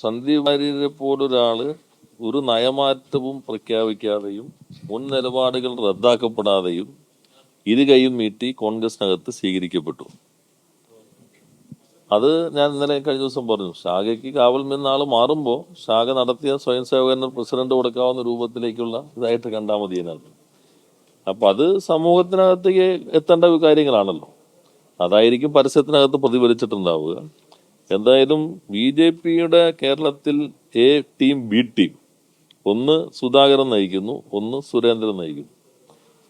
സന്ദീപ് വാര്യരെ പോലൊരാൾ ഒരു നയമാറ്റവും പ്രഖ്യാപിക്കാതെയും മുൻ നിലപാടുകൾ റദ്ദാക്കപ്പെടാതെയും ഇരു കൈയും നീട്ടി കോൺഗ്രസിനകത്ത് സ്വീകരിക്കപ്പെട്ടു. അത് ഞാൻ ഇന്നലെ കഴിഞ്ഞ ദിവസം പറഞ്ഞു. ശാഖയ്ക്ക് കാവൽ നിന്ന് ആൾ മാറുമ്പോൾ ശാഖ നടത്തിയ സ്വയം സേവകന് പ്രസിഡന്റ് കൊടുക്കാവുന്ന രൂപത്തിലേക്കുള്ള ഇതായിട്ട് കണ്ടാൽ മതി അതിനകത്ത് അപ്പൊ അത് സമൂഹത്തിനകത്തേക്ക് എത്തേണ്ട കാര്യങ്ങളാണല്ലോ. അതായിരിക്കും പരസ്യത്തിനകത്ത് പ്രതിഫലിച്ചിട്ടുണ്ടാവുക. എന്തായാലും ബി ജെ പിയുടെ കേരളത്തിൽ എ ടീം ബി ടീം. ഒന്ന് സുധാകരൻ നയിക്കുന്നു ഒന്ന് സുരേന്ദ്രൻ നയിക്കുന്നു.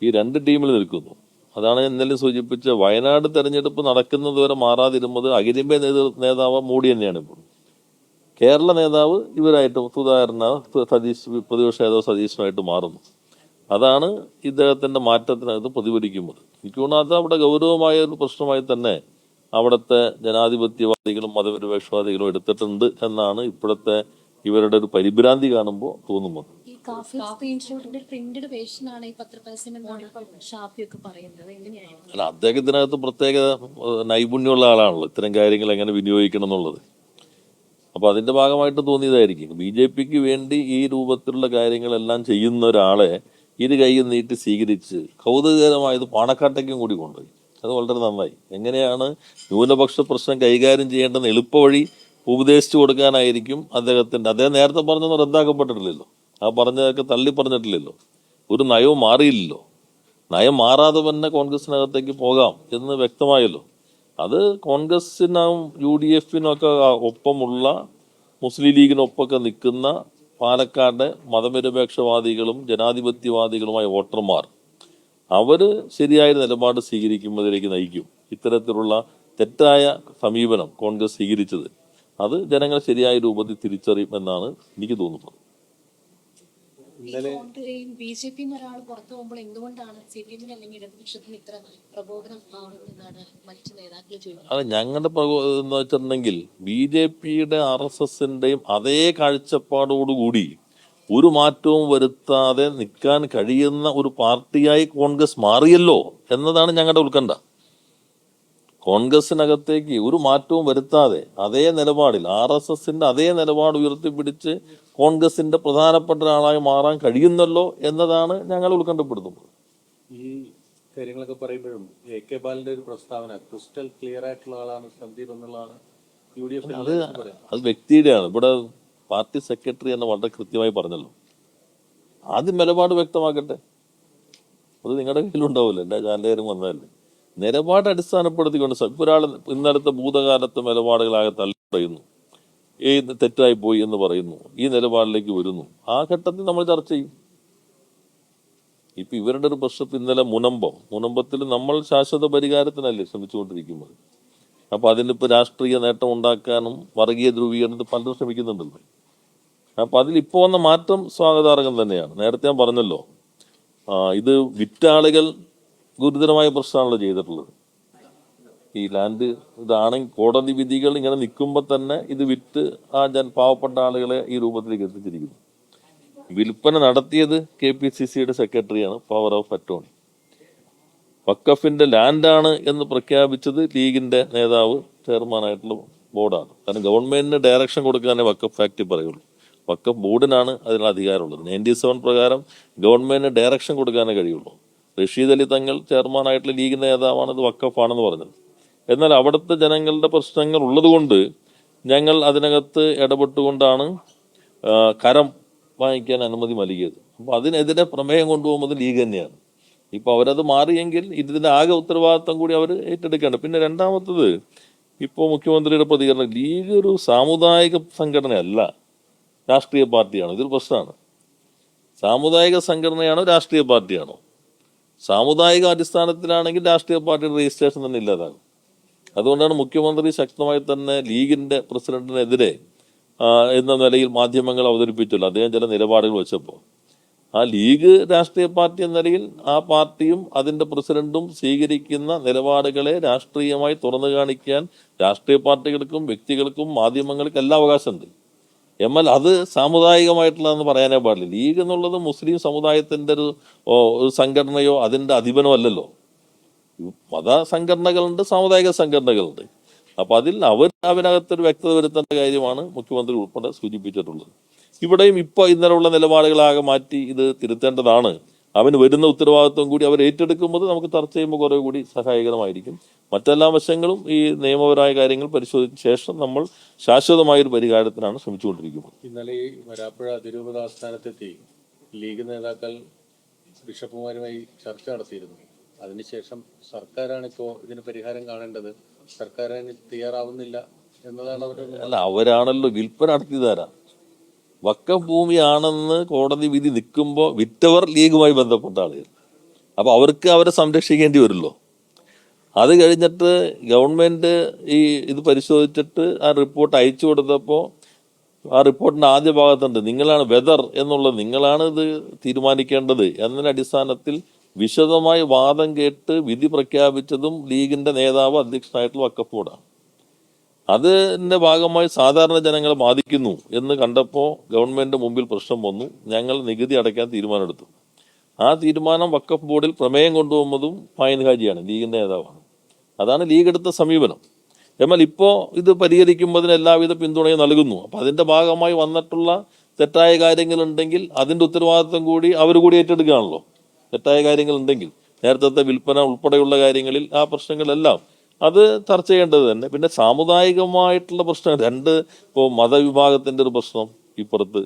ഈ രണ്ട് ടീമിൽ നിൽക്കുന്നു. അതാണ് ഇന്നലെ സൂചിപ്പിച്ച വയനാട് തെരഞ്ഞെടുപ്പ് നടക്കുന്നത് വരെ മാറാതിരുന്നത് അഖിലിമ്പ നേതൃ നേതാവ് മോഡി തന്നെയാണ് ഇപ്പോൾ. കേരള നേതാവ് ഇവരായിട്ട് സുധാകരന സതീഷ് പ്രതിപക്ഷ നേതാവ് സതീശനുമായിട്ട് മാറുന്നു. അതാണ് ഇദ്ദേഹത്തിന്റെ മാറ്റത്തിനകത്ത് പ്രതിഫലിക്കുന്നത് എനിക്ക് തോന്നുന്നത് അത് അവിടെ ഗൗരവമായ ഒരു പ്രശ്നമായി തന്നെ അവിടുത്തെ ജനാധിപത്യവാദികളും മതപരിപക്ഷവാദികളും എടുത്തിട്ടുണ്ട് എന്നാണ് ഇപ്പോഴത്തെ ഇവരുടെ ഒരു പരിഭ്രാന്തി കാണുമ്പോൾ തോന്നുന്നത്. അല്ല അദ്ദേഹത്തിനകത്ത് പ്രത്യേക നൈപുണ്യമുള്ള ആളാണല്ലോ. ഇത്തരം കാര്യങ്ങൾ എങ്ങനെ വിനിയോഗിക്കണം എന്നുള്ളത്. അപ്പൊ അതിന്റെ ഭാഗമായിട്ട് തോന്നിയതായിരിക്കും. ബി ജെ പിക്ക് വേണ്ടി ഈ രൂപത്തിലുള്ള കാര്യങ്ങളെല്ലാം ചെയ്യുന്ന ഒരാളെ ഇരു കൈയും നീട്ടി സ്വീകരിച്ച് കൗതുകകരമായത് പാണക്കാട്ടേക്കും കൂടി കൊണ്ടുപോയി. അത് വളരെ നന്നായി. എങ്ങനെയാണ് ന്യൂനപക്ഷ പ്രശ്നം കൈകാര്യം ചെയ്യേണ്ടെന്ന് എളുപ്പവഴി ഉപദേശിച്ചു കൊടുക്കാനായിരിക്കും അദ്ദേഹത്തിന്റെ അദ്ദേഹം നേരത്തെ പറഞ്ഞൊന്നും റദ്ദാക്കപ്പെട്ടിട്ടില്ലല്ലോ. ആ പറഞ്ഞതൊക്കെ തള്ളി പറഞ്ഞിട്ടില്ലല്ലോ. ഒരു നയവും മാറിയില്ലല്ലോ. നയം മാറാതെ തന്നെ കോൺഗ്രസിനകത്തേക്ക് പോകാം എന്ന് വ്യക്തമായല്ലോ. അത് കോൺഗ്രസിനും യു ഡി എഫിനൊക്കെ ഒപ്പമുള്ള മുസ്ലിം ലീഗിനൊപ്പമൊക്കെ നിൽക്കുന്ന പാലക്കാട് മതനിരപേക്ഷവാദികളും ജനാധിപത്യവാദികളുമായ വോട്ടർമാർ അവർ ശരിയായ നിലപാട് സ്വീകരിക്കുമ്പോഴേക്ക് നയിക്കും. ഇത്തരത്തിലുള്ള തെറ്റായ സമീപനം കോൺഗ്രസ് സ്വീകരിച്ചത്. അത് ജനങ്ങൾ ശരിയായ രൂപത്തിൽ തിരിച്ചറിയും എന്നാണ് എനിക്ക് തോന്നുന്നത്. ബി ജെ പി ഒരാൾ പുറത്തു പോകുമ്പോൾ എന്തുകൊണ്ടാണ് സി പി എമ്മിന് അല്ലെങ്കിൽ ഇടതുപക്ഷത്തിന് ഇത്ര പ്രബോധനം ആവുന്നതെന്നാണ് മറ്റു നേതാക്കൾ ചോദിക്കുന്നത്? അത് ഞങ്ങളുടെ പ്രകോ- എന്ന് വെച്ചിട്ടുണ്ടെങ്കിൽ ബി ജെ പിയുടെ ആർ എസ് എസിന്റെയും അതേ കാഴ്ചപ്പാടോടുകൂടി ഒരു മാറ്റവും വരുത്താതെ നിൽക്കാൻ കഴിയുന്ന ഒരു പാർട്ടിയായി കോൺഗ്രസ് മാറിയല്ലോ എന്നതാണ് ഞങ്ങളുടെ ഉത്കണ്ഠ. കോൺഗ്രസിനകത്തേക്ക് ഒരു മാറ്റവും വരുത്താതെ അതേ നിലപാടിൽ ആർ എസ് എസിന്റെ അതേ നിലപാട് ഉയർത്തിപ്പിടിച്ച് കോൺഗ്രസിന്റെ പ്രധാനപ്പെട്ട ഒരാളായി മാറാൻ കഴിയുന്നല്ലോ എന്നതാണ് ഞങ്ങൾ ഉത്കണ്ഠപ്പെടുത്തുന്നത്. ഈ കാര്യങ്ങളൊക്കെ പറയുമ്പോഴും എ കെ ബാലിന്റെ ഒരു പ്രസ്താവന ക്രിസ്റ്റൽ ക്ലിയർ ആയിട്ടുള്ള ആളാണ് സന്ദീപ് എന്നുള്ളതാണ് യു ഡി എഫ് അത് വ്യക്തിയുടെയാണ്. ഇവിടെ പാർട്ടി സെക്രട്ടറി എന്ന് വളരെ കൃത്യമായി പറഞ്ഞല്ലോ. ആദ്യം നിലപാട് വ്യക്തമാക്കട്ടെ. അത് നിങ്ങളുടെ കയ്യിലുണ്ടാവില്ല. എന്റെ ചാനലുകാരും വന്നതല്ലേ. നിലപാട് അടിസ്ഥാനപ്പെടുത്തിക്കൊണ്ട് ഇപ്പോൾ ഇപ്പൊ ഒരാൾ ഇന്നലത്തെ ഭൂതകാലത്തെ നിലപാടുകളാകെ തള്ളി പറയുന്നു. ഈ തെറ്റായി പോയി എന്ന് പറയുന്നു. ഈ നിലപാടിലേക്ക് വരുന്നു. ആ ഘട്ടത്തിൽ നമ്മൾ ചർച്ച ചെയ്യും. ഇപ്പൊ ഇവരുടെ ഒരു പ്രശ്നത്തിൽ ഇന്നലെ മുനമ്പം. മുനമ്പത്തിൽ നമ്മൾ ശാശ്വത പരിഹാരത്തിനല്ലേ ശ്രമിച്ചുകൊണ്ടിരിക്കുന്നത്. അപ്പൊ അതിനിപ്പോ രാഷ്ട്രീയ നേട്ടം ഉണ്ടാക്കാനും വർഗീയ ധ്രുവീകരണത്തിൽ പലരും ശ്രമിക്കുന്നുണ്ടല്ലോ. അപ്പോൾ അതിലിപ്പോൾ വന്ന മാറ്റം സ്വാഗതാർഹം തന്നെയാണ്. നേരത്തെ ഞാൻ പറഞ്ഞല്ലോ ഇത് വിറ്റാളുകൾ ഗുരുതരമായ പ്രശ്നമാണല്ലോ ചെയ്തിട്ടുള്ളത്. ഈ ലാൻഡ് ഇതാണെങ്കിൽ കോടതി വിധികൾ ഇങ്ങനെ നിൽക്കുമ്പോൾ തന്നെ ഇത് വിറ്റ് ആ ജൻ പാവപ്പെട്ട ആളുകളെ ഈ രൂപത്തിലേക്ക് എത്തിച്ചിരിക്കുന്നു. വിൽപ്പന നടത്തിയത് കെ പി സി സിയുടെ സെക്രട്ടറിയാണ് പവർ ഓഫ് അറ്റോണി വക്കഫിന്റെ ലാൻഡാണ് എന്ന് പ്രഖ്യാപിച്ചത് ലീഗിന്റെ നേതാവ് ചെയർമാനായിട്ടുള്ള ബോർഡാണ് കാരണം ഗവൺമെന്റിന് ഡയറക്ഷൻ കൊടുക്കാനേ വക്കഫ് ആക്ട് പറയുള്ളൂ. വക്കഫ് ബോർഡിനാണ് അതിനുള്ള അധികാരമുള്ളത്. നയന്റി സെവൻ പ്രകാരം ഗവൺമെന്റിന് ഡയറക്ഷൻ കൊടുക്കാനേ കഴിയുള്ളൂ. റഷീദ് അലി തങ്ങൾ ചെയർമാനായിട്ടുള്ള ലീഗ് നേതാവാണ് ഇത് വക്കഫാണെന്ന് പറഞ്ഞത്. എന്നാൽ അവിടുത്തെ ജനങ്ങളുടെ പ്രശ്നങ്ങൾ ഉള്ളതുകൊണ്ട് ഞങ്ങൾ അതിനകത്ത് ഇടപെട്ടുകൊണ്ടാണ് കരം വാങ്ങിക്കാൻ അനുമതി നൽകിയത്. അപ്പോൾ അതിനെതിരെ പ്രമേയം കൊണ്ടുപോകുന്നത് ലീഗ് തന്നെയാണ്. ഇപ്പൊ അവരത് മാറിയെങ്കിൽ ഇതിന്റെ ആകെ ഉത്തരവാദിത്തം കൂടി അവർ ഏറ്റെടുക്കേണ്ട. പിന്നെ രണ്ടാമത്തത് ഇപ്പോൾ മുഖ്യമന്ത്രിയുടെ പ്രതികരണം ലീഗ് ഒരു സാമുദായിക സംഘടനയല്ല. രാഷ്ട്രീയ പാർട്ടിയാണ്. ഇതൊരു പ്രശ്നമാണ്. സാമുദായിക സംഘടനയാണോ രാഷ്ട്രീയ പാർട്ടിയാണോ? സാമുദായിക അടിസ്ഥാനത്തിലാണെങ്കിൽ രാഷ്ട്രീയ പാർട്ടിയുടെ രജിസ്ട്രേഷൻ തന്നെ ഇല്ലാതാകും. അതുകൊണ്ടാണ് മുഖ്യമന്ത്രി ശക്തമായി തന്നെ ലീഗിന്റെ പ്രസിഡന്റിനെതിരെ എന്ന നിലയിൽ മാധ്യമങ്ങൾ അവതരിപ്പിച്ചല്ലോ. അദ്ദേഹം ചില നിലപാടുകൾ വെച്ചപ്പോൾ. ആ ലീഗ് രാഷ്ട്രീയ പാർട്ടി എന്ന നിലയിൽ ആ പാർട്ടിയും അതിന്റെ പ്രസിഡന്റും സ്വീകരിക്കുന്ന നിലപാടുകളെ രാഷ്ട്രീയമായി തുറന്നു കാണിക്കാൻ രാഷ്ട്രീയ പാർട്ടികൾക്കും വ്യക്തികൾക്കും മാധ്യമങ്ങൾക്കും എല്ലാ അവകാശമുണ്ട്. എന്നാൽ അത് സാമുദായികമായിട്ടുള്ളതെന്ന് പറയാനേ പാടില്ല. ലീഗ് എന്നുള്ളത് മുസ്ലിം സമുദായത്തിന്റെ ഒരു ഒരു സംഘടനയോ അതിന്റെ അധിപനോ അല്ലല്ലോ. മത സംഘടനകളുണ്ട് സാമുദായിക സംഘടനകളുണ്ട്. അപ്പം അതിൽ അവർ അതിനകത്തൊരു വ്യക്തത വരുത്തേണ്ട കാര്യമാണ് മുഖ്യമന്ത്രി ഉൾപ്പെടെ സൂചിപ്പിച്ചിട്ടുള്ളത്. ഇവിടെയും ഇപ്പൊ ഇന്നലെയുള്ള നിലപാടുകളാകെ മാറ്റി ഇത് തിരുത്തേണ്ടതാണ്. അവന് വരുന്ന ഉത്തരവാദിത്വം കൂടി അവർ ഏറ്റെടുക്കുമ്പോൾ നമുക്ക് ചർച്ച ചെയ്യുമ്പോൾ കുറേ കൂടി സഹായകരമായിരിക്കും. മറ്റെല്ലാ വശങ്ങളും ഈ നിയമപരമായ കാര്യങ്ങൾ പരിശോധിച്ച ശേഷം നമ്മൾ ശാശ്വതമായ ഒരു പരിഹാരത്തിനാണ് ശ്രമിച്ചുകൊണ്ടിരിക്കുന്നത്. ഇന്നലെ ഈ വരാപ്പുഴ അതിരൂപത ആസ്ഥാനത്തെത്തി ലീഗ് നേതാക്കൾ ബിഷപ്പുമാരുമായി ചർച്ച നടത്തിയിരുന്നു. അതിനുശേഷം സർക്കാരാണ് ഇപ്പോൾ ഇതിന് പരിഹാരം കാണേണ്ടത്. സർക്കാർ തയ്യാറാവുന്നില്ല എന്നതാണ് അവരുടെ അല്ല അവരാണല്ലോ വിൽപ്പന നടത്തിയതാരാ? വക്കം ഭൂമിയാണെന്ന് കോടതി വിധി നിൽക്കുമ്പോൾ വിറ്റവർ ലീഗുമായി ബന്ധപ്പെട്ട ആളുകൾ. അപ്പോൾ അവർക്ക് അവരെ സംരക്ഷിക്കേണ്ടി വരുമല്ലോ. അത് കഴിഞ്ഞിട്ട് ഗവൺമെന്റ് ഈ ഇത് പരിശോധിച്ചിട്ട് ആ റിപ്പോർട്ട് അയച്ചു കൊടുത്തപ്പോൾ ആ റിപ്പോർട്ടിന്റെ ആദ്യ ഭാഗത്തുണ്ട് നിങ്ങളാണ് വെതർ എന്നുള്ളത് നിങ്ങളാണ് ഇത് തീരുമാനിക്കേണ്ടത് എന്നതിന്റെ അടിസ്ഥാനത്തിൽ വിശദമായി വാദം കേട്ട് വിധി പ്രഖ്യാപിച്ചതും ലീഗിന്റെ നേതാവ് അധ്യക്ഷനായിട്ടുള്ള വക്കഫ് ബോർഡാണ്. അതിന്റെ ഭാഗമായി സാധാരണ ജനങ്ങളെ ബാധിക്കുന്നു എന്ന് കണ്ടപ്പോൾ ഗവൺമെന്റ് മുമ്പിൽ പ്രശ്നം വന്നു. ഞങ്ങൾ നികുതി അടയ്ക്കാൻ തീരുമാനമെടുത്തു. ആ തീരുമാനം വക്കഫ് ബോർഡിൽ പ്രമേയം കൊണ്ടുപോകുന്നതും ഫൈൻ ഹാജിയാണ് ലീഗിന്റെ നേതാവാണ്. അതാണ് ലീഗ് എടുത്ത സമീപനം. എന്നാൽ ഇപ്പോൾ ഇത് പരിഹരിക്കുമ്പോൾ എല്ലാവിധ പിന്തുണയും നൽകുന്നു. അപ്പോൾ അതിന്റെ ഭാഗമായി വന്നിട്ടുള്ള തെറ്റായ കാര്യങ്ങളുണ്ടെങ്കിൽ അതിന്റെ ഉത്തരവാദിത്വം കൂടി അവർ കൂടി ഏറ്റെടുക്കുകയാണല്ലോ. തെറ്റായ കാര്യങ്ങളുണ്ടെങ്കിൽ നേരത്തെ വിൽപ്പന ഉൾപ്പെടെയുള്ള കാര്യങ്ങളിൽ ആ പ്രശ്നങ്ങളെല്ലാം അത് ചർച്ച ചെയ്യേണ്ടത് തന്നെ. പിന്നെ സാമുദായികമായിട്ടുള്ള പ്രശ്നം രണ്ട് ഇപ്പോൾ മതവിഭാഗത്തിന്റെ ഒരു പ്രശ്നം ഇപ്പുറത്ത്.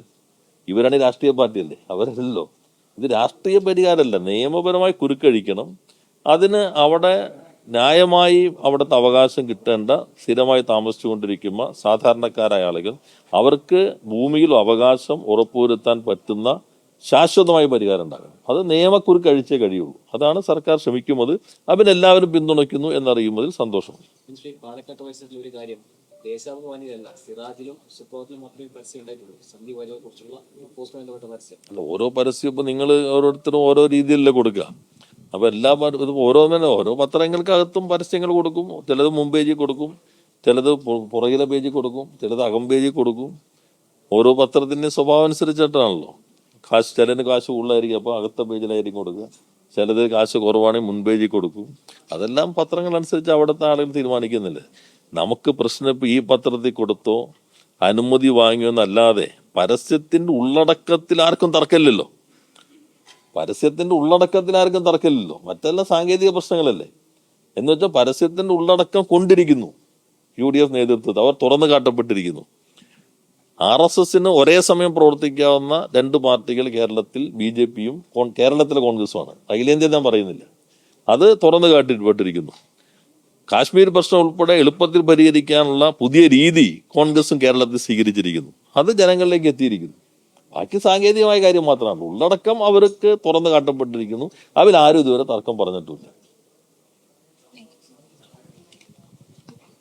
ഇവരാണ് രാഷ്ട്രീയ പാർട്ടിയല്ലേ? അവരല്ലോ ഇത് രാഷ്ട്രീയ പരിഹാരമല്ല. നിയമപരമായി കുരുക്കഴിക്കണം. അതിന് അവിടെ ന്യായമായി അവിടുത്തെ അവകാശം കിട്ടേണ്ട സ്ഥിരമായി താമസിച്ചുകൊണ്ടിരിക്കുന്ന സാധാരണക്കാരായ ആളുകൾ. അവർക്ക് ഭൂമിയിൽ അവകാശം ഉറപ്പുവരുത്താൻ പറ്റുന്ന ശാശ്വതമായ പരിഹാരം ഉണ്ടാകണം. അത് നിയമക്കുറി കഴിച്ചേ കഴിയുള്ളൂ. അതാണ് സർക്കാർ ശ്രമിക്കുന്നത്. അതിനെല്ലാവരും പിന്തുണയ്ക്കുന്നു എന്നറിയുന്നതിൽ സന്തോഷമുണ്ട്. പാലക്കാട്ട് ഒരു കാര്യം ദേശാഭിമാനിയല്ല സിറാജിലും സുപ്രഭാതത്തിലും മാത്രമേ ഈ പരസ്യം ഉണ്ടായിട്ടുള്ളൂ. സന്ധി വരവെ കുറിച്ചുള്ള പോസ്റ്റുമായി ബന്ധപ്പെട്ട പരസ്യം. അല്ല ഓരോ പരസ്യം ഇപ്പൊ നിങ്ങൾ ഓരോരുത്തരും ഓരോ രീതിയിലല്ലേ കൊടുക്കുക. അപ്പൊ എല്ലാ ഇത് ഓരോന്നിനും ഓരോ പത്രങ്ങൾക്കകത്തും പരസ്യങ്ങൾ കൊടുക്കും. ചിലത് മുമ്പേജിൽ പേജിൽ കൊടുക്കും. ചിലത് പുറകിലെ പേജിൽ കൊടുക്കും. ചിലത് അകം പേജിൽ കൊടുക്കും. ഓരോ പത്രത്തിന്റെ സ്വഭാവം അനുസരിച്ചിട്ടാണല്ലോ. കാശ് ചിലതിന് കാശ് കൂടുതലായിരിക്കും അപ്പോൾ അകത്ത പേജിലായിരിക്കും കൊടുക്കുക. ചിലത് കാശ് കുറവാണെങ്കിൽ മുൻപേജിൽ കൊടുക്കും. അതെല്ലാം പത്രങ്ങൾ അനുസരിച്ച് അവിടുത്തെ ആളുകൾ തീരുമാനിക്കുന്നില്ലേ? നമുക്ക് പ്രശ്നം ഇപ്പോൾ ഈ പത്രത്തിൽ കൊടുത്തോ അനുമതി വാങ്ങിയോ എന്നല്ലാതെ പരസ്യത്തിന്റെ ഉള്ളടക്കത്തിൽ ആർക്കും തർക്കമില്ലല്ലോ. പരസ്യത്തിന്റെ ഉള്ളടക്കത്തിൽ ആർക്കും തർക്കമില്ലല്ലോ. മറ്റെല്ലാം സാങ്കേതിക പ്രശ്നങ്ങളല്ലേ. എന്ന് വെച്ചാൽ പരസ്യത്തിന്റെ ഉള്ളടക്കം കൊണ്ടിരിക്കുന്നു. യു ഡി എഫ് നേതൃത്വത്തിൽ. അവർ തുറന്നു കാട്ടപ്പെട്ടിരിക്കുന്നു. ആർ എസ് എസിന് ഒരേ സമയം പ്രവർത്തിക്കാവുന്ന രണ്ട് പാർട്ടികൾ കേരളത്തിൽ ബി ജെ പിയും കേരളത്തിലെ കോൺഗ്രസുമാണ്. അഖിലേന്ത്യ ഞാൻ പറയുന്നില്ല. അത് തുറന്നു കാട്ടിപ്പെട്ടിരിക്കുന്നു. കാശ്മീർ പ്രശ്നം ഉൾപ്പെടെ എളുപ്പത്തിൽ പരിഹരിക്കാനുള്ള പുതിയ രീതി കോൺഗ്രസും കേരളത്തിൽ സ്വീകരിച്ചിരിക്കുന്നു. അത് ജനങ്ങളിലേക്ക് എത്തിയിരിക്കുന്നു. ബാക്കി സാങ്കേതികമായ കാര്യം മാത്രമാണ്. ഉള്ളടക്കം അവർക്ക് തുറന്നു കാട്ടപ്പെട്ടിരിക്കുന്നു. ആരും ഇതുവരെ തർക്കം പറഞ്ഞിട്ടില്ല